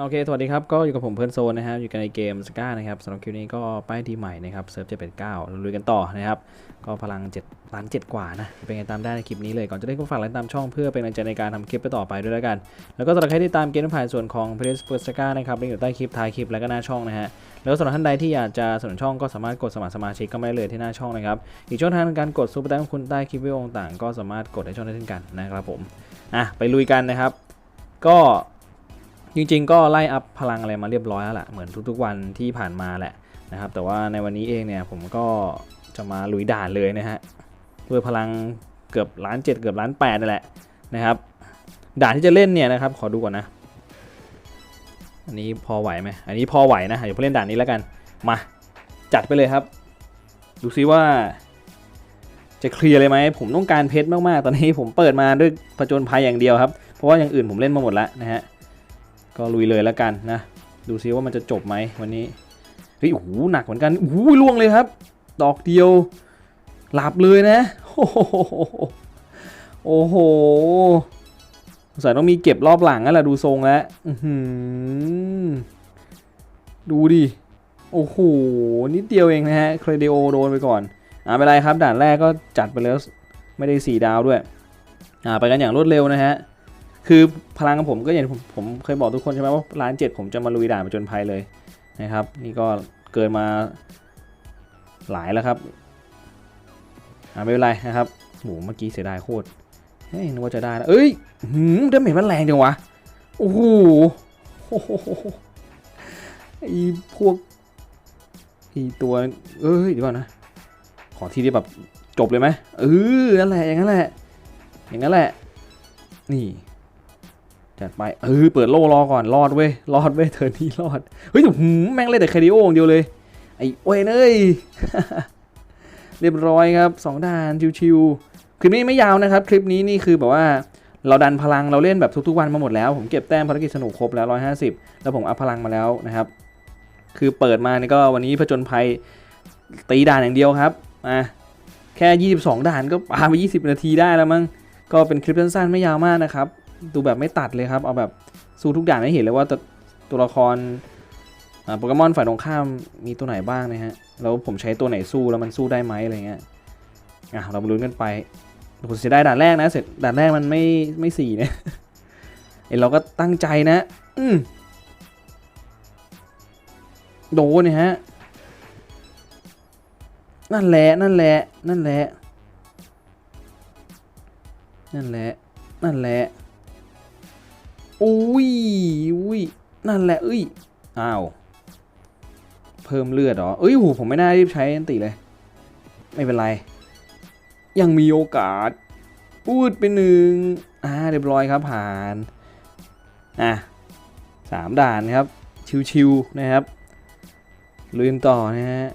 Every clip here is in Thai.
โอเค สวัสดีครับ ก็อยู่กับผมเพื่อนโซนนะครับ อยู่กันในเกมสก้านะครับสำหรับคลิปนี้ก็ป้ายทีใหม่นะครับ เซิร์ฟจะเป็น9เราลุยกันต่อนะครับ ก็พลัง7ล้าน7กว่านะ เป็นไงตามได้ในคลิปนี้เลย ก่อนจะได้ก็ฝากไลค์ตามช่องเพื่อเป็นกำลังใจในการทำคลิปไปต่อไปด้วยแล้วกัน แล้วก็สำหรับใครที่ตามเกมผ่านส่วนของเพลสเปอร์สก้านะครับลิงก์อยู่ใต้คลิปท้ายคลิปแล้วก็หน้าช่องนะฮะ แล้วสำหรับท่านใดที่อยากจะสนับสนุนช่องก็สามารถกดสมัครสมาชิกก็ไม่เลยที่หน้าช่องนะครับ อีกช่องทางการกดซูเปอร์แตงคุณใต้คลิปวิดีโอต่างก็สามารถกดในช่องได้เช่นกันนะครับผม อะไปลุยกันนะครับ ก็ จริงๆ ก็ไล่อัพพลังอะไรมาเรียบร้อยแล้วล่ะเหมือนทุกๆวันที่ผ่านมาแหละนะครับ แต่ว่าในวันนี้เองเนี่ยผมก็จะมาลุยด่านเลยนะฮะด้วยพลังเกือบล้านเจ็ดเกือบล้านแปดนั่นแหละนะครับ ด่านที่จะเล่นเนี่ยนะครับ ขอดูก่อนนะ อันนี้พอไหวไหมอันนี้พอไหวนะเดี๋ยวผมเล่นด่านนี้แล้วกัน มาจัดไปเลยครับ ดูซิว่า จะเคลียร์เลยไหมผมต้องการเพชรมากๆ ตอนนี้ผมเปิดมาด้วยผจญภัยอย่างเดียวครับ เพราะว่าอย่างอื่นผมเล่นมาหมดแล้วนะฮะ ก็ลุยเลยแล้วกันนะ ดูซิว่ามันจะจบไหมวันนี้ เฮ้ยโอ้โหหนักเหมือนกันโอ้โหล่วงเลยครับ ดอกเดียว หลับเลยนะ โอ้โหโอ้โหสงสัยต้องมีเก็บรอบหลังแล้วล่ะดูทรงแล้วดูดิ โอ้โห นิดเดียวเองนะฮะ เครดิโอโดนไปก่อน อ่าไม่เป็นไรครับ ด่านแรกก็จัดไปแล้ว ไม่ได้ 4 ดาวด้วย อ่า ไปกันอย่างรวดเร็วนะฮะ คือพลังของผมก็อย่างผมผมเคยบอกทุกคนใช่ไหมว่าล้านเจ็ดผมจะมาลุยด่านไปจนภัยเลยนะครับ นี่ก็เกินมาหลายแล้วครับไม่เป็นไรนะครับโหเมื่อกี้เสียดายโคตรเฮ้ยนึกว่าจะได้นะเอ้ยหืมดาเมจมันแรงจังวะโอ้โหโอ้โหไอพวกไอตัวเอ้ยเดี๋ยวก่อนนะ ขอทีที่แบบจบเลยไหมเออนั่นแหละอย่างนั้นแหละ อย่างนั้นแหละ นี่ จัดไปเออเปิดโล่รอก่อนรอดเว้ยรอดเว้ยเธอนี่รอดเฮ้ยแต่หืมแม่งเล่นแต่คาร์ดิโออย่างเดียวเลยไอ้เว้ยเอ้ยเรียบร้อยครับสองด่านชิวๆคลิปนี้ไม่ยาวนะครับ คลิปนี้นี่คือแบบว่าเราดันพลังเราเล่นแบบทุกๆวันมาหมดแล้ว ผมเก็บแต้มภารกิจสนุกครบแล้ว 150 แล้วผมอัพพลังมาแล้วนะครับ คือเปิดมานี่ก็วันนี้ผจญภัยตีด่านอย่างเดียวครับอะแค่ 22 ด่านก็ปาไป 20 นาทีได้แล้วมั้งก็เป็นคลิปสั้นๆไม่ยาวมากนะครับ ดูแบบไม่ตัดเลยครับ เอาแบบสู้ทุกด่านให้เห็นเลยว่าตัวตัวละครอ่าโปเกมอนฝ่ายตรงข้ามมีตัวไหนบ้างนะฮะ แล้วผมใช้ตัวไหนสู้แล้วมันสู้ได้ไหมอะไรเงี้ย อะเรามาลุ้นกันไปผมเสียดายด่านแรกนะ เสร็จด่านแรกมันไม่ไม่สี่เนี่ยเอเราก็ตั้งใจนะ อืมโดนเนี่ยฮะ นั่นแหละ นั่นแหละ นั่นแหละ นั่นแหละ นั่นแหละ อุ้ยอุ้ยนั่นแหละเอ้ยอ้าวเพิ่มเลือดเหรอเอ้ยโหผมไม่น่ารีบใช้อันติเลย ไม่เป็นไร ยังมีโอกาสพูดไปหนึ่งอ่าเรียบร้อยครับผ่านอะสามด่านครับ ชิวๆนะครับลุยนต่อนะฮะ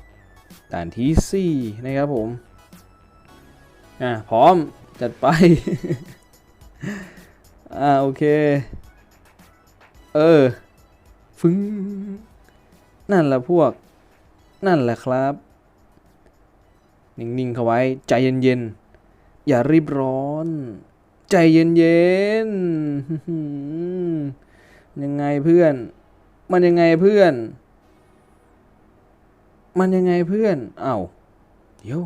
ด่านที่สี่นะครับผม อะ พร้อมจัดไป อ่า โอเค เออ ฟึ้ง นั่นแหละพวก นั่นแหละครับ นิ่งๆเข้าไว้ ใจเย็นๆ อย่ารีบร้อน ใจเย็นๆ ยังไงเพื่อน มันยังไงเพื่อน มันยังไงเพื่อน เอ้า เดี๋ยว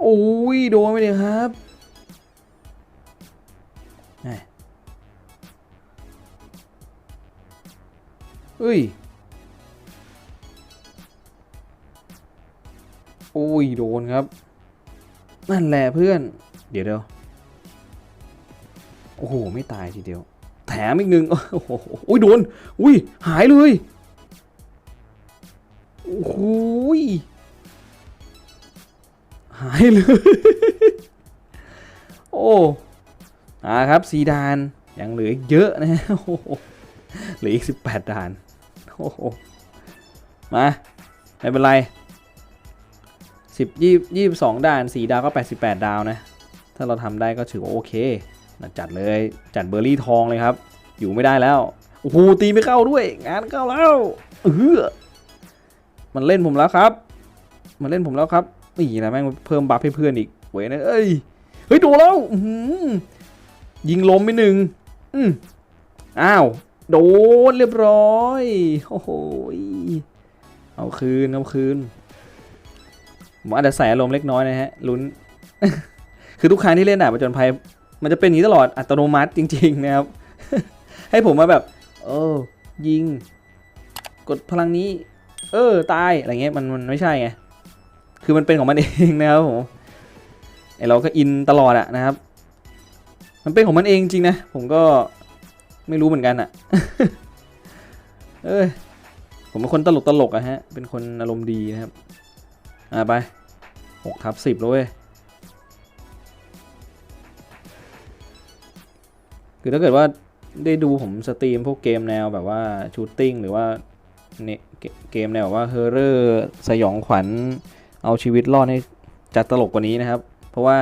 โอ้ย โดนไปเลยครับ เฮ้ย โอ้ย โดนครับ นั่นแหละเพื่อน เดี๋ยวเดี๋ยวโอ้โห ไม่ตายทีเดียว แถมอีกหนึ่งโอ้โหโอ้ยโดน อุ้ย หายเลย โอ้โหยหายเลย โอ้อาครับสีดาน ยังเหลืออีกเยอะนะโอ้โหเหลืออีกสิบแปดด่าน โอ้โหมาไม่เป็นไรสิบยี่ยี่สองด่านสี่ดาวก็แปดสิบแปดดาวนะ ถ้าเราทำได้ก็ถือว่าโอเคนะจัดเลยจัดเบอร์รี่ทองเลยครับ อยู่ไม่ได้แล้วโอ้โหตีไม่เข้าด้วย งานเข้าแล้วเออมันเล่นผมแล้วครับ มันเล่นผมแล้วครับนี่นะแม่งเพิ่มบัฟให้เพื่อนอีกเว้ยนะเอ้ยเฮ้ยโดนแล้วยิงล้มไปหนึ่งอืมอ้าว โดนเรียบร้อย โอ้โห เอาคืน เอาคืน ผมอาจจะใส่อารมณ์เล็กน้อยนะฮะ ลุ้น คือทุกครั้งที่เล่นดาบประจนภัย มันจะเป็นอย่างนี้ตลอดอัตโนมัติจริง ๆ นะครับ ให้ผมมาแบบ เออ ยิง กดพลังนี้ เออ ตาย อะไรเงี้ย มันมันไม่ใช่ไง คือมันเป็นของมันเองนะครับผมไอเราก็อินตลอดอะนะครับ มันเป็นของมันเองจริงนะ ผมก็ ไม่รู้เหมือนกันอะเอ้ย ผมเป็นคนตลกตลกอะฮะ เป็นคนอารมณ์ดีนะครับ อ่าไปหกทับสิบแล้วเว้ย คือถ้าเกิดว่าได้ดูผมสตรีมพวกเกมแนวแบบว่าชูตติ้งหรือว่าเนี่ยเกเกมแนวแบบว่าเฮอร์เรอร์สยองขวัญเอาชีวิตรอดให้จัดตลกกว่านี้นะครับ เพราะว่า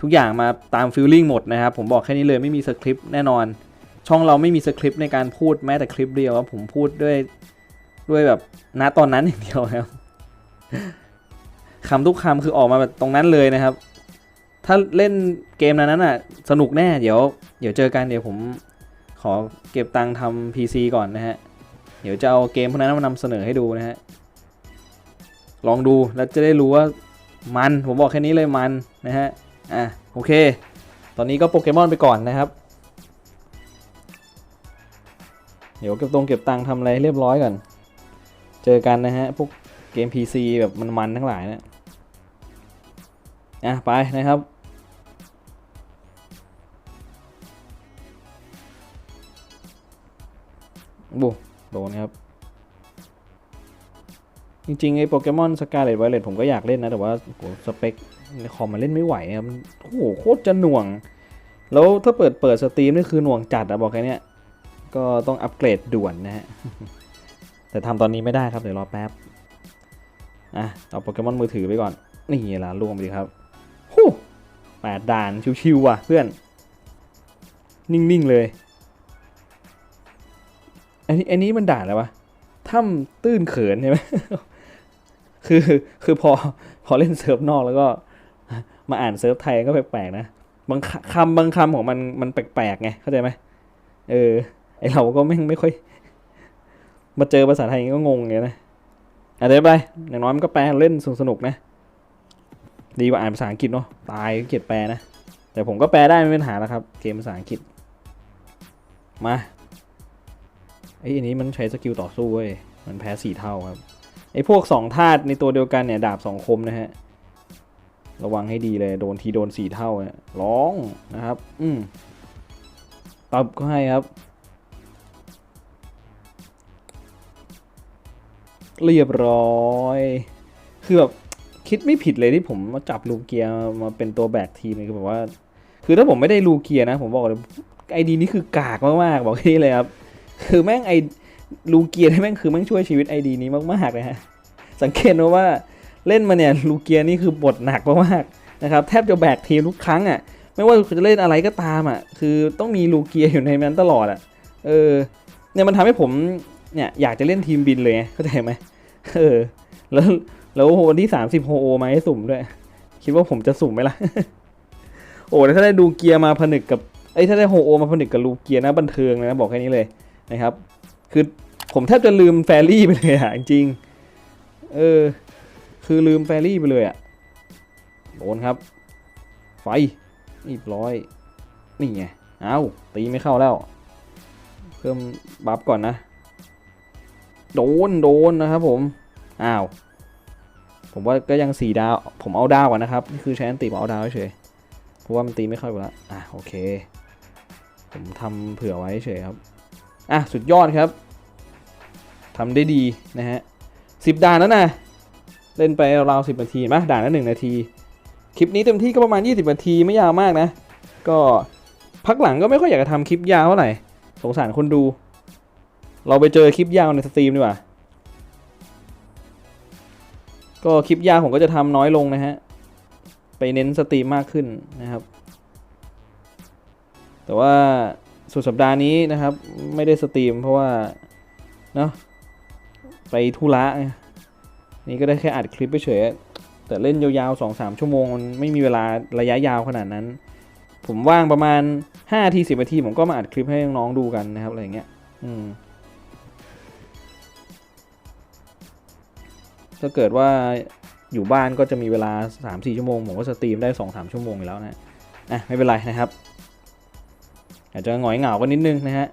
ทุกอย่างมาตามฟิลลิ่งหมดนะครับ ผมบอกแค่นี้เลยไม่มีสคริปต์แน่นอน ช่องเราไม่มีสคริปต์ในการพูดแม้แต่คลิปเดียวครับผมพูดด้วยด้วยแบบณตอนนั้นอย่างเดียวครับคำทุกคำคือออกมาแบบตรงนั้นเลยนะครับ ถ้าเล่นเกมนั้นน่ะ สนุกแน่ เดี๋ยว เดี๋ยวเจอกันเดี๋ยวผมขอเก็บตังค์ทำ PC ก่อนนะฮะ เดี๋ยวจะเอาเกมพวกนั้นมานำเสนอให้ดูนะฮะ ลองดูแล้วจะได้รู้ว่ามัน ผมบอกแค่นี้เลยมันนะฮะ อะโอเค ตอนนี้ก็โปเกมอนไปก่อนนะครับ เดี๋ยวเก็บตรงเก็บตังค์ทำอะไรเรียบร้อยก่อน เจอกันนะฮะ พวกเกม PC แบบมันๆทั้งหลายเนะอะ ไปนะครับบุโดนครับ จริงๆ ไอ้โปเกมอนสกาเลตไวเลตผมก็อยากเล่นนะ แต่ว่าโหสเปคในคอมมันเล่นไม่ไหวครับโอ้โห โคตรจะหน่วง แล้วถ้าเปิดเปิดสตรีมนี่คือหน่วงจัดอะบอกแค่นี้ ก็ต้องอัปเกรดด่วนนะฮะ แต่ทำตอนนี้ไม่ได้ครับ เดี๋ยวรอแป๊บ อะ เอาโปเกมอนมือถือไปก่อน นี่ละล่วงไปดีครับฮู้แปดด่านชิวๆว่ะเพื่อน นิ่งๆเลย อันนี้อันนี้มันด่านอะไรวะถ้ำตื้นเขินใช่ไหมคือคือพอพอเล่นเซิร์ฟนอกแล้วก็ มาอ่านเซิร์ฟไทยก็แปลกๆนะบางคำบางคำของมันมันแปลกๆไงเข้าใจไหมเออ ไอเราก็ไม่งไม่ค่อย มาเจอภาษาไทยก็งงไงนะอะเดี๋ยวไปอย่างน้อยมันก็แปลเล่นสนุกนะ ดีกว่าอ่านภาษาอังกฤษเนาะตายก็เกลียดแปลนะ แต่ผมก็แปลได้ไม่เป็นปัญหาแล้วครับ เกมภาษาอังกฤษ มาไอ้อันนี้มันใช้สกิลต่อสู้เว้ยมันแพ้สี่เท่าครับไอ้พวกสองธาตุในตัวเดียวกันเนี่ยดาบสองคมนะฮะระวังให้ดีเลยโดนทีโดนสี่เท่าเนี่ยร้องนะครับ อืมตบก็ให้ครับ เรียบร้อย คือแบบคิดไม่ผิดเลยที่ผมมาจับลูเกียมาเป็นตัวแบกทีมเลยคือแบบว่า คือถ้าผมไม่ได้ลูเกียนะ ผมบอกเลยไอดีนี้คือกากมากๆบอกแค่นี้เลยครับคือแม่งไอลูเกียแม่งคือแม่งช่วยชีวิตไอดีนี้มากๆเลยฮะสังเกตนะว่าเล่นมาเนี่ยลูเกียนี่คือบทหนักมากๆนะครับแทบจะแบกทีมทุกครั้งอะไม่ว่าจะเล่นอะไรก็ตามอะ คือต้องมีลูเกียอยู่ในนั้นตลอดอะ เออ เนี่ยมันทำให้ผมเนี่ยอยากจะเล่นทีมบินเลยเข้าใจไหม เออ แล้วแล้ววันที่สามสิบโฮโอมาให้สุ่มด้วย คิดว่าผมจะสุ่มไหมล่ะ โอ้ถ้าได้ดูเกียร์มาผนึกกับไอ้ถ้าได้โฮโอมาผนึกกับลูเกียร์นะบันเทิงเลยนะบอกแค่นี้เลยนะครับ คือผมแทบจะลืมแฟรี่ไปเลยอะจริง เออ คือลืมแฟรี่ไปเลยอะโดนครับ ไฟเรียบร้อย นี่ไง เอาตีไม่เข้าแล้ว เพิ่มบัฟก่อนนะ โดนโดนนะครับผม อ้าว ผมว่าก็ยังสี่ดาว ผมเอาดาวก่อนนะครับ นี่คือใช้อันติผมเอาดาวเฉย เพราะว่ามันตีไม่เข้าอยู่แล้วอะโอเค ผมทำเผื่อไว้เฉยครับ อะสุดยอดครับทำได้ดีนะฮะสิบด่านแล้วนะ เล่นไปราวสิบนาทีมั้ยด่านละหนึ่งนาที คลิปนี้เต็มที่ก็ประมาณ 20นาทีไม่ยาวมากนะ ก็พักหลังก็ไม่ค่อยอยากจะทำคลิปยาวเท่าไหร่ สงสารคนดู เราไปเจอคลิปยาวในสตรีมดีกว่า ก็คลิปยาวผมก็จะทำน้อยลงนะฮะ ไปเน้นสตรีมมากขึ้นนะครับ แต่ว่าสุดสัปดาห์นี้นะครับ ไม่ได้สตรีมเพราะว่าเนาะไปธุระนี่ก็ได้แค่อัดคลิปไปเฉยแต่เล่นยาวๆสองสามชั่วโมงมันไม่มีเวลาระยะยาวขนาดนั้น ผมว่างประมาณ5ทีสิบนาทีผมก็มาอัดคลิปให้น้องๆดูกันนะครับอะไรอย่างเงี้ย อืม ถ้าเกิดว่าอยู่บ้านก็จะมีเวลา 3-4 ชั่วโมง ผมก็สตรีมได้ 2-3 ชั่วโมงอยู่แล้วนะอะไม่เป็นไรนะครับ อาจจะหงอยเหงากันนิดนึงนะฮะ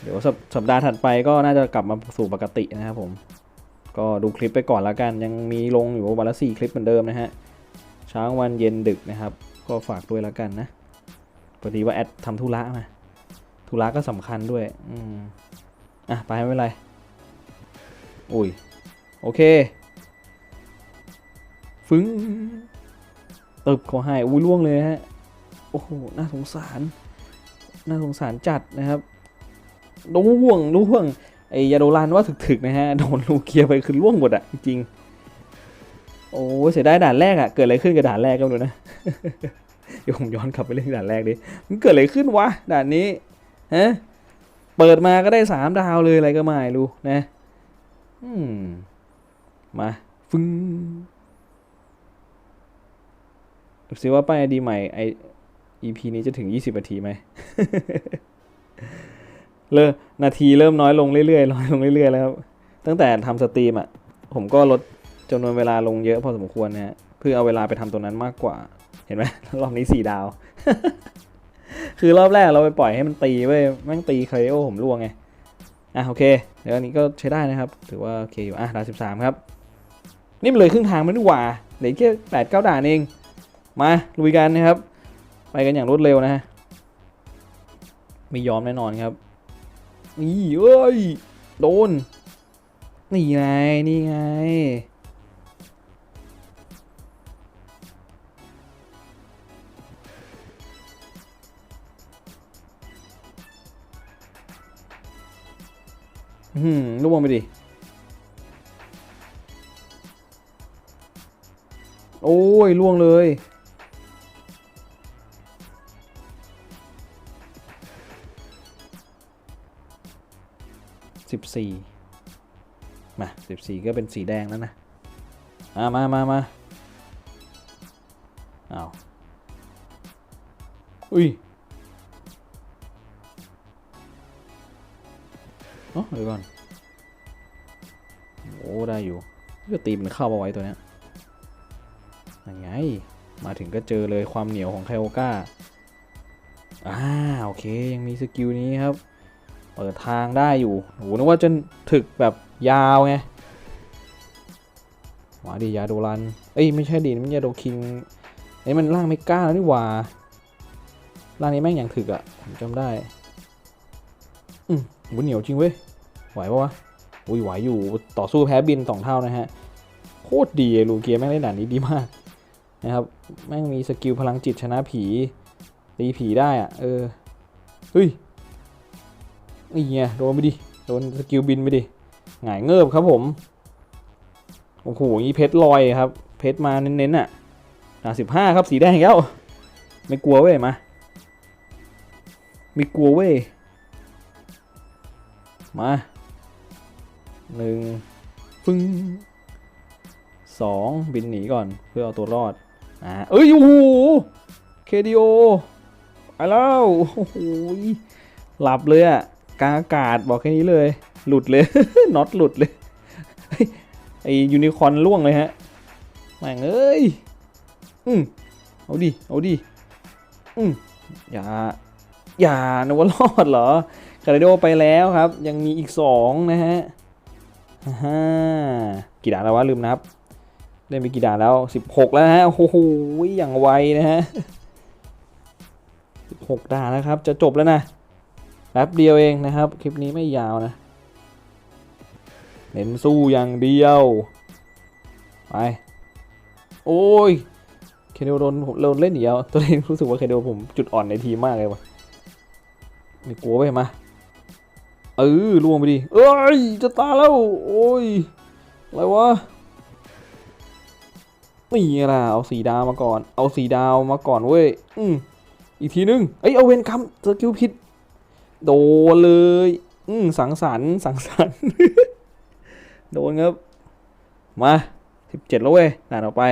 เดี๋ยวสัปสัปดาห์ถัดไปก็น่าจะกลับมาสู่ปกตินะครับผม ก็ดูคลิปไปก่อนแล้วกัน ยังมีลงอยู่วันละสี่คลิปเหมือนเดิมนะฮะ เช้าวันเย็นดึกนะครับ ก็ฝากด้วยแล้วกันนะพอดีว่าแอดทำธุระมาธุระก็สำคัญด้วย อืม อะ ไปไม่เป็นไร อุ้ย โอเค ฟึ้งตึบเขาให้อุ้ยล่วงเลยฮะ โอ้โห น่าสงสาร น่าสงสารจัดนะครับล่วงล่วง ไอยาโดรานว่าถึกๆ นะฮะ โดนลูเคียไปคือล่วงหมดอะจริงๆโอ้ยเสียดายด่านแรกอะเกิดอะไรขึ้นกับด่านแรกก็ไม่รู้นะเดี๋ยวผมย้อนกลับไปเรื่องด่านแรกดิมันเกิดอะไรขึ้นวะด่านนี้ฮะ เปิดมาก็ได้สามดาวเลยอะไรก็ไม่รู้นะมาฟึ้งดูสิว่าป้ายดีใหม่ไอ EP นี้จะถึง 20 นาทีไหมเริ่มนาทีเริ่มน้อยลงเรื่อยๆน้อยลงเรื่อยๆแล้วครับ ตั้งแต่ทำสตรีมอะ ผมก็ลดจำนวนเวลาลงเยอะพอสมควรนะฮะ เพื่อเอาเวลาไปทำตัวนั้นมากกว่า เห็นไหมรอบนี้สี่ดาว คือรอบแรกเราไปปล่อยให้มันตีเว้ยแม่งตีคาริโอผมล่วงไง อะโอเค เดี๋ยวอันนี้ก็ใช้ได้นะครับ ถือว่าโอเคอยู่ อะดาวสิบสามครับ นี่มันเลยครึ่งทางมันนี่หว่าเหลือแค่แปดเก้าด่านเอง มาลุยกันนะครับ ไปกันอย่างรวดเร็วนะฮะไม่ยอมแน่นอนครับ นี่เอ้ย โดน นี่ไง นี่ไง อืมล่วงไปดิ โอ้ยล่วงเลย สิบสี่มาสิบสี่ก็เป็นสีแดงแล้วนะมามามามาเอาวอุ้ย อ๋อเดี๋ยวก่อนโอ้ได้อยู่ก็ตีมันเข้าเอาไว้ตัวเนี้ยยังไง มาถึงก็เจอเลยความเหนียวของไคโอก้าอ่าโอเคยังมีสกิลนี้ครับ เปิดทางได้อยู่โหนึกว่าจะถึกแบบยาวไงมาดิยาโดรัน เอ้ยไม่ใช่ดิมันยาโดคิงไอ้มันล่างไม่กล้าแล้วนี่หว่าล่างนี้แม่งอย่างถึกอะ่ะผมจำได้ อืม บุญเหนียวจริงเว้ย ไหวปะวะ อุ้ยไหวอยู่ ต่อสู้แพ้บินสองเท่านะฮะ โคตรดีลูเกียแม่งเล่นด่านนี้ดีมากนะครับ แม่งมีสกิลพลังจิตชนะผีตีผีได้อะเออ เฮ้ยนี่ไงโดนไปดิ โดนสกิลบินไปดิ หงายเงิบครับผม โอ้โหนี่เพชรลอยครับ เพชรมาเน้นๆอะอะสิบห้าครับสีแดงแล้ว ไม่กลัวเว้ยมา ไม่กลัวเว้ย มาหนึ่งฟึ้งสองบินหนีก่อนเพื่อเอาตัวรอดอ่าเอ้ยโอ้โหเคดีโอไปแล้วโอ้โหหลับเลยอะกลางอากาศบอกแค่นี้เลย หลุดเลย น็อตหลุดเลยไอยูนิคอร์นล่วงเลยฮะแม่งเอ้ยอืมเอาดิ เอาดิ อืมอย่า อย่านกว่ารอดเหรอ คาริโดไปแล้วครับ ยังมีอีกสองนะฮะฮ่ากี่ด่านแล้ววะลืมนับ เล่นไปกี่ด่านแล้ว 16 แล้วฮะ โอ้โห อย่างไวนะฮะ 16 ด่านแล้วครับ จะจบแล้วนะแป๊บเดียวเองนะครับ คลิปนี้ไม่ยาวนะเน้นสู้อย่างเดียว ไป โอ้ย เคเดโดนผมโดนเล่นอีกแล้วตัวเองรู้สึกว่าเคเดผมจุดอ่อนในทีมมากเลยวะไม่กลัวไปมา เออล่วงไปดิเอ้ยจะตายแล้ว โอ้ย อะไรวะนี่ไงล่ะเอาสีดาวมาก่อน เอาสีดาวมาก่อนเว้ย อืมอีกทีนึงเอ้ยเอาเวนคัมสกิลผิด โดนเลย อืมสังสรรค์สังสรรค์โดนครับ มาสิบเจ็ดแล้วเว้ยด่านออกไป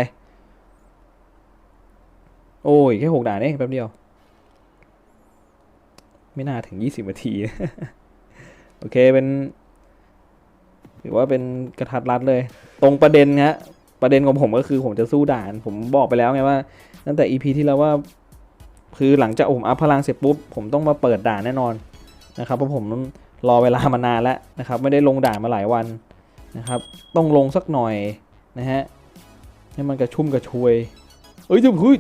โอ้ย แค่หกด่านเองแป๊บเดียว ไม่น่าถึง20นาที โอเคเป็นถือว่าเป็นกระทัดรัดเลย ตรงประเด็นฮะประเด็นของผมก็คือผมจะสู้ด่าน ผมบอกไปแล้วไงว่า ตั้งแต่ EP ที่แล้วว่า คือหลังจากผมอัพพลังเสร็จปุ๊บ ผมต้องมาเปิดด่านแน่นอนนะครับเพราะผมรอเวลามานานแล้วนะครับ ไม่ได้ลงด่านมาหลายวันนะครับ ต้องลงสักหน่อยนะฮะให้มันกระชุ่มกระชวยเอ้ยจะพึ่ง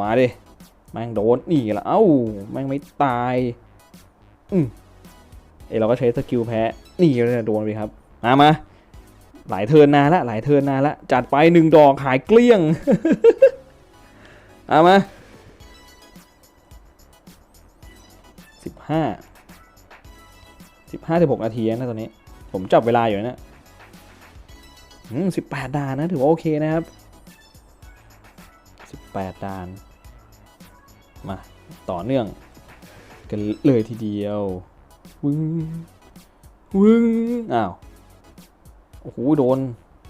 มาดิแม่งโดนนี่ละเอ้าแม่งไม่ตาย อืม เอเราก็ใช้สกิลแพ้นี่เลยโดนไปครับมามาหลายเทิร์นนานละหลายเทิร์นนานละจัดไปหนึ่งดอกหายเกลี้ยงเอามาสิบห้าสิบห้าสิบหกนาทีนะตอนนี้ ผมจับเวลาอยู่นะอืมสิบแปดดานนะถือว่าโอเคนะครับสิบแปดดาน มา ต่อเนื่อง กันเลยทีเดียว วึงวึงอ้าว โอ้โห โดน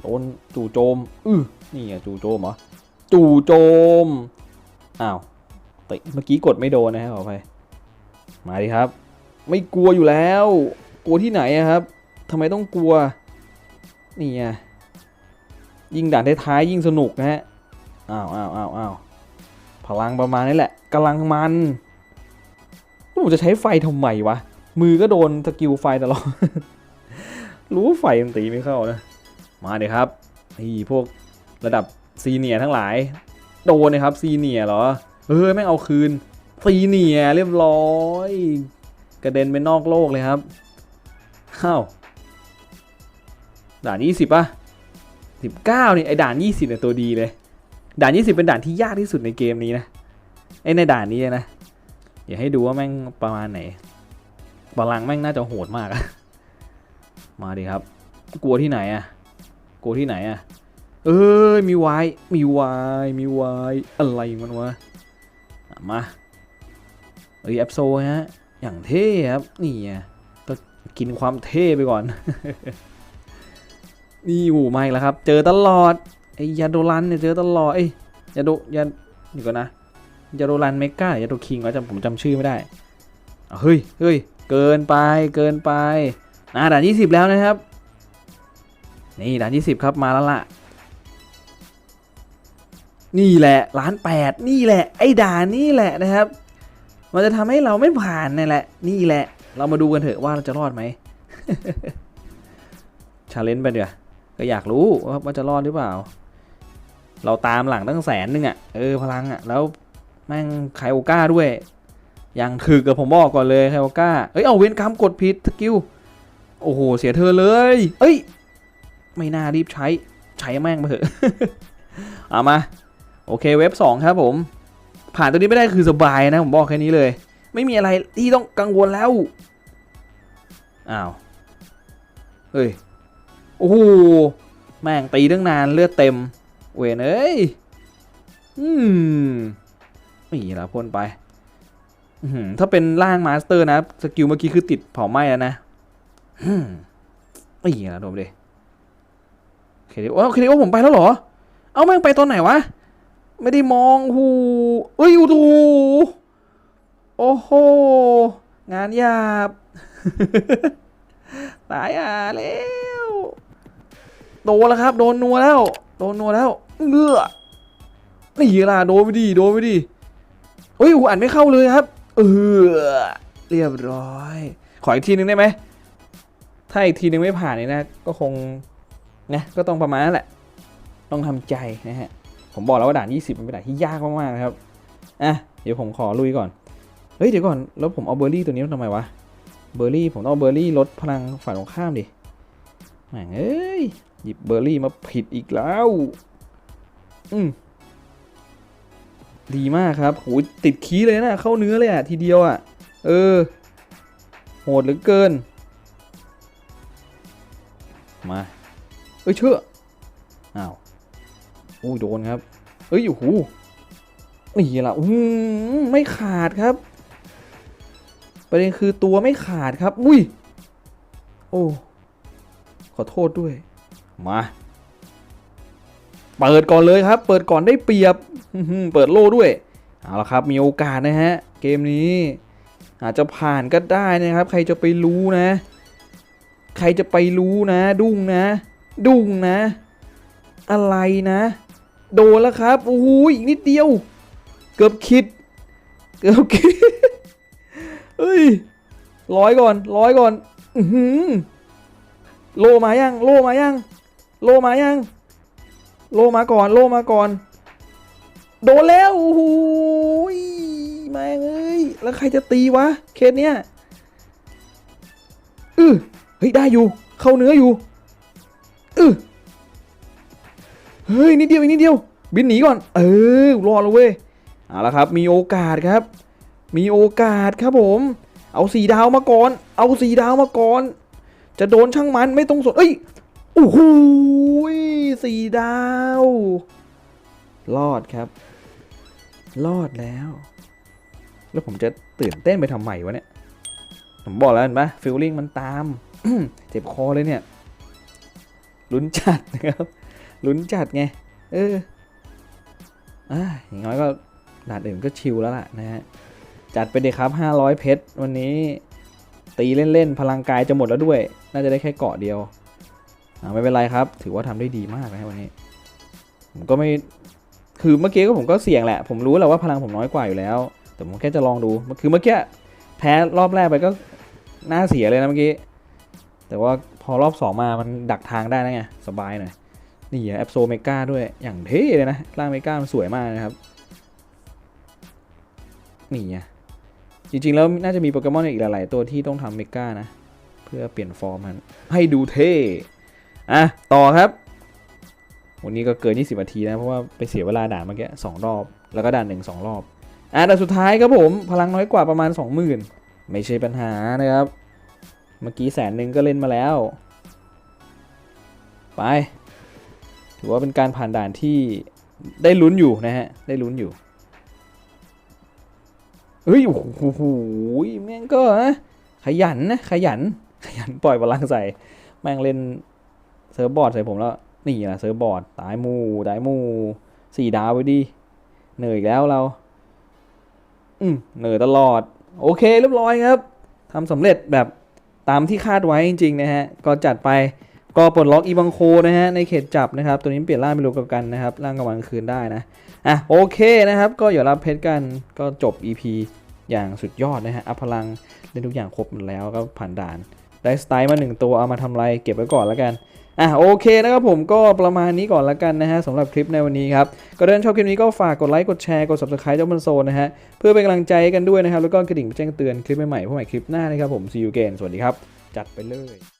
โดน จู่โจม อื้อ นี่อะจู่โจมเหรอ จู่โจม อ้าวแต่เมื่อกี้กดไม่โดนนะครับขออภัยมาดิครับ ไม่กลัวอยู่แล้ว กลัวที่ไหนอะครับทำไมต้องกลัว นี่ไงยิงด่านท้ายๆยิ่งสนุกนะฮะ อ้าวอ้าวอ้าวอ้าวพลังประมาณนี้แหละกำลังมันแล้วผมจะใช้ไฟทำไมวะ มือก็โดนสกิลไฟตลอด รู้ไฟมันตีไม่เข้านะ มาเดี๋ยครับนี่พวกระดับซีเนียทั้งหลาย โดนนะครับซีเนียเหรอ เออแม่งเอาคืนซีเนียเรียบร้อย กระเด็นไปนอกโลกเลยครับเอ้าด่านยี่สิบป่ะสิบเก้านี่ไอ้ด่านยี่สิบเนี่ยตัวดีเลย ด่านยี่สิบเป็นด่านที่ยากที่สุดในเกมนี้นะไอ้ในด่านนี้นะอย่าให้ดูว่าแม่งประมาณไหน พลังแม่งน่าจะโหดมากอะมาดิครับ กลัวที่ไหนอะกลัวที่ไหนอะเอ้ยมีวายมีวายมีวายอะไรมันวะมาเอ้ยแอปโซฮะอย่างเท่ครับนี่ก็กินความเท่ไปก่อน นี่หูมาอีกแล้วครับ เจอตลอดไอ้ยาโดรันเนี่ยเจอตลอดไอ้ยาโดยาเดี๋ยวก่อนนะยาโดรันเมกายาโดคิงวะจำผมจำชื่อไม่ได้เฮ้ยเฮ้ย เกินไปเกินไปอ่าด่านยี่สิบแล้วนะครับ นี่ด่านยี่สิบครับมาแล้วล่ะ นี่แหละล้านแปดนี่แหละ ไอ้ด่านนี่แหละนะครับ มันจะทำให้เราไม่ผ่านนี่แหละ นี่แหละ เรามาดูกันเถอะว่าเราจะรอดไหมชาเลนจ์ไปเดี๋ยวก็อยากรู้ว่าจะรอดหรือเปล่า เราตามหลังตั้งแสนนึงอะ่ะเออพลังอะ่ะแล้วแม่งไคโอก้าด้วย ย่างถึกกับผมบอกก่อนเลยไคโอก้าเอ้ยเอาเวนกรรมกดผิดสกิลโอ้โหเสียเธอเลย เอ้ย ไม่น่ารีบใช้ใช้แม่งมาเถอะเอามา โอเคเว็บ 2 ครับผม ผ่านตัวนี้ไม่ได้คือสบายนะ ผมบอกแค่นี้เลย ไม่มีอะไรที่ต้องกังวลแล้ว อ้าว เฮ้ย โอ้โห แม่งตีตั้งนานเลือดเต็ม เวนเอ้ย อืมนี่ละพ่นไป ถ้าเป็นร่างมาสเตอร์นะ สกิลเมื่อกี้คือติดเผาไหม้แล้วนะอืมนี่ละโดมดิเคดิโอเคดิโอผมไปแล้วเหรอ เอาแม่งไปตอนไหนวะ ไม่ได้มองหูเอ้ยอูดูโอ้โห งานหยาบ ตายอะแล้ว โดนแล้วครับ โดนนัวแล้ว โดนนัวแล้วเงือนี่ล่ะโดนไปดิ โดนไปดิเฮ้ยหูอ่านไม่เข้าเลยครับ เออเรียบร้อย ขออีกทีนึงได้ไหม ถ้าอีกทีนึงไม่ผ่านนี่นะ ก็คงนะก็ต้องประมาณนั้นแหละ ต้องทำใจนะฮะ ผมบอกแล้วว่าด่าน 20 มันเป็นด่านที่ยากมากๆนะครับ อะ เดี๋ยวผมขอลุยก่อน เฮ้ย เดี๋ยวก่อน แล้วผมเอาเบอร์รี่ตัวนี้มาทำไมวะ เบอร์รี่ ผมต้องเอาเบอร์รี่ลดพลังฝ่ายตรงข้ามดิแหม่งเอ้ย หยิบเบอร์รี่มาผิดอีกแล้ว อืม ดีมากครับโหติดคีเลยนะเข้าเนื้อเลยอะทีเดียวอะเออ โหดเหลือเกิน มา เอ้ยเชื่ออ้าวโอ้ยโดนครับ เอ้ยโอ้โหนี่ละอืมไม่ขาดครับ ประเด็นคือตัวไม่ขาดครับ อุ้ย โอ้ ขอโทษด้วย มา เปิดก่อนเลยครับ เปิดก่อนได้เปรียบเปิดโล่ด้วยเอาละครับมีโอกาสนะฮะ เกมนี้ อาจจะผ่านก็ได้นะครับ ใครจะไปรู้นะ ใครจะไปรู้นะ ดุ้งนะ ดุ้งนะ อะไรนะ โดนแล้วครับโอ้โหอีกนิดเดียว เกือบคิด เกือบคิดเฮ้ยร้อยก่อนร้อยก่อน อือหือโลมายัง โลมายัง โลมายัง โลมาก่อนโลมาก่อน โดนแล้วโอ้โหยแม่งเอ้ยแล้วใครจะตีวะเคสเนี้ยอือเฮ้ยได้อยู่ เข้าเนื้ออยู่อือเฮ้ยนิดเดียวอีกนิดเดียว บินหนีก่อน เออรอดแล้วเว้ยเอาละครับ มีโอกาสครับ มีโอกาสครับผม เอาสีดาวมาก่อน เอาสีดาวมาก่อน จะโดนช่างมันไม่ต้องสนเอ้ยโอ้โห สีดาว รอดครับ รอดแล้ว แล้วผมจะตื่นเต้นไปทำไมวะเนี่ย ผมบอกแล้วเห็นปะฟิลลิ่งมันตาม เจ็บคอเลยเนี่ย ลุ้นจัดนะครับ ลุ้นจัดไง เอออ่าอย่างน้อยก็ด่านอื่นก็ชิลแล้วล่ะนะฮะ จัดไปเด็ครับ 500 เพชร วันนี้ตีเล่น ๆ พลังกายจะหมดแล้วด้วย น่าจะได้แค่เกาะเดียว ไม่เป็นไรครับ ถือว่าทำได้ดีมากนะวันนี้ ผมก็ไม่ คือเมื่อกี้ก็ผมก็เสี่ยงแหละ ผมรู้แหละว่าพลังผมน้อยกว่าอยู่แล้ว แต่ผมแค่จะลองดู คือเมื่อกี้แพ้รอบแรกไปก็น่าเสียเลยนะเมื่อกี้ แต่ว่าพอรอบสองมา มันดักทางได้นะไง สบายหน่อย นี่แอปโซเมกาด้วย อย่างเท่เลยนะ ร่างเมกามันสวยมากนะครับ นี่ไงจริงๆ แล้วน่าจะมีโปเกมอนอีกหลาย ๆ ตัวที่ต้องทำเมกานะ เพื่อเปลี่ยนฟอร์มมันให้ดูเท่ อะต่อครับ วันนี้ก็เกิน 20นาทีนะเพราะว่าไปเสียเวลาด่านเมื่อกี้สองรอบ แล้วก็ด่านหนึ่งสองรอบอะแต่สุดท้ายครับผมพลังน้อยกว่าประมาณ 20,000 ไม่ใช่ปัญหานะครับ เมื่อกี้แสนหนึ่งก็เล่นมาแล้ว ไป ถือว่าเป็นการผ่านด่านที่ได้ลุ้นอยู่นะฮะ ได้ลุ้นอยู่เฮ้ยโอ้โหแม่งก็ขยันนะขยัน ขยันปล่อยพลังใส่ แม่งเล่น เซิร์ฟบอร์ดใส่ผมแล้ว นี่นะเซิร์ฟบอร์ดตายมูตายมูสี่ดาวไปดิเหนื่อยแล้วเรา อืมเหนื่อยตลอด โอเคเรียบร้อยครับทำสำเร็จแบบตามที่คาดไว้จริงๆนะฮะ ก็จัดไปก็ปลดล็อกอีบังโคนะฮะในเขตจับนะครับ ตัวนี้เปลี่ยนร่างเป็นรูปกับกันนะครับร่างกลางวันกลางคืนได้นะอะโอเคนะครับ ก็อย่ารับเพชรกันก็จบ EP อย่างสุดยอดนะฮะอัพพลังเล่นทุกอย่างครบหมดแล้วก็ผ่านด่าน ได้สไตล์มาหนึ่งตัวเอามาทำอะไรเก็บไว้ก่อนแล้วกัน อะโอเคนะครับผมก็ประมาณนี้ก่อนละกันนะฮะสำหรับคลิปในวันนี้ครับก็ถ้าชอบคลิปนี้ก็ฝากกดไลค์กดแชร์กด subscribe เจ้าบันโซนนะฮะเพื่อเป็นกำลังใจกันด้วยนะครับแล้วก็กระดิ่งแจ้งเตือนคลิปใหม่ๆพวกใหม่คลิปหน้านะครับผม see you again สวัสดีครับ จัดไปเลย